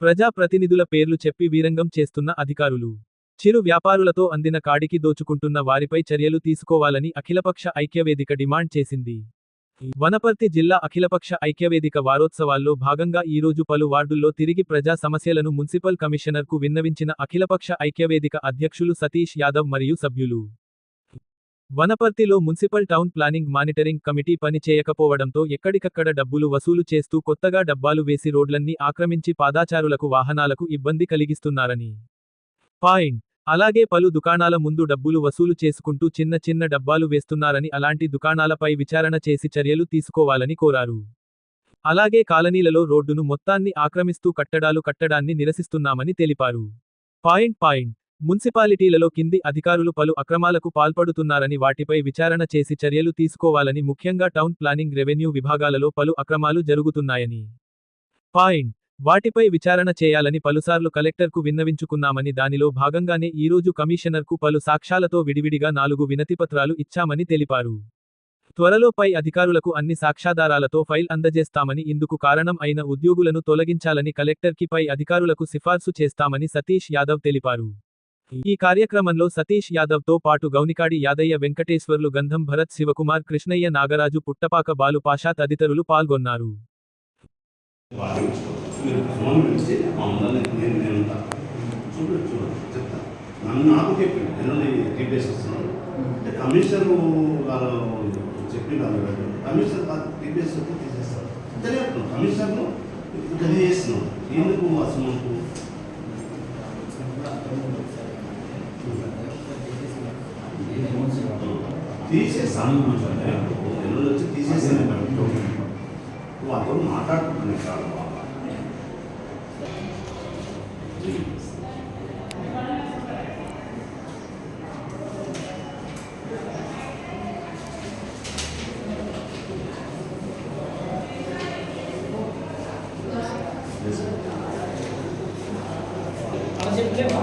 ప్రజా ప్రతినిధుల పేర్లు చెప్పి వీరంగం చేస్తున్న అధికారులు. చిరు వ్యాపారులతో అందిన కాడికి దోచుకుంటున్న వారిపై చర్యలు తీసుకోవాలని అఖిలపక్ష ఐక్యవేదిక డిమాండ్ చేసింది. వనపర్తి జిల్లా అఖిలపక్ష ఐక్యవేదిక వారోత్సవాల్లో భాగంగా ఈరోజు పలు వార్డుల్లో తిరిగి ప్రజా సమస్యలను మున్సిపల్ కమిషనర్కు విన్నవించిన అఖిలపక్ష ఐక్యవేదిక అధ్యక్షులు సతీష్ యాదవ్ మరియు సభ్యులు వనపర్తిలో municipal town planning monitoring committee పని చేయకపోవడంతో ఎక్కడికక్కడ డబ్బులు వసూలు చేస్తూ కొత్తగా డబ్బాలు వేసి రోడ్లన్నీ ఆక్రమించి పాదాచారులకు వాహనాలకు ఇబ్బంది కలిగిస్తున్నారని. పాయింట్. అలాగే పలు దుకాణాల ముందు డబ్బులు వసూలు చేసుకుంటూ చిన్న చిన్న డబ్బాలు వేస్తున్నారని అలాంటి దుకాణాలపై విచారణ చేసి చర్యలు తీసుకోవాలని కోరారు. అలాగే కాలనీలలో రోడ్డును మొత్తాన్ని ఆక్రమిస్తూ కట్టడాలు కట్టడాన్ని నిరసిస్తున్నామని తెలిపారు. Point point. మున్సిపాలిటీలలో కింది అధికారులు పలు అక్రమాలకు పాల్పడుతున్నారని వాటిపై విచారణ చేసి చర్యలు తీసుకోవాలని ముఖ్యంగా టౌన్ ప్లానింగ్ రెవెన్యూ విభాగాలలో పలు అక్రమాలు జరుగుతున్నాయని పాయింట్. వాటిపై విచారణ చేయాలని పలుసార్లు కలెక్టర్కు విన్నవించుకున్నామని దానిలో భాగంగానే ఈరోజు కమిషనర్కు పలు సాక్ష్యాలతో విడివిడిగా నాలుగు వినతిపత్రాలు ఇచ్చామని తెలిపారు. త్వరలో పై అధికారులకు అన్ని సాక్ష్యాధారాలతో ఫైల్ అందజేస్తామని ఇందుకు కారణం అయిన ఉద్యోగులను తొలగించాలని కలెక్టర్కి పై అధికారులకు సిఫార్సు చేస్తామని సతీష్ యాదవ్ తెలిపారు. ఈ కార్యక్రమంలో సతీష్ యాదవ్తో పాటు గౌనికాడి యాదయ్య వెంకటేశ్వర్లు గంధం భరత్ శివకుమార్ కృష్ణయ్య నాగరాజు పుట్టపాక బాలు పాషా తదితరులు పాల్గొన్నారు. నన్ను నాకు చెప్పింది టీపీఎస్ అంటే టీపీఎస్ తీసేస్తారు. తెలియదు ఎందుకు అసలు మనకు తీసేస్తాను ఎల్లుండి వచ్చి తీసేస్తాను నువ్వు అందరూ మాట్లాడుకుంటున్నాను చాలా బాగా అలా చెప్పలేవా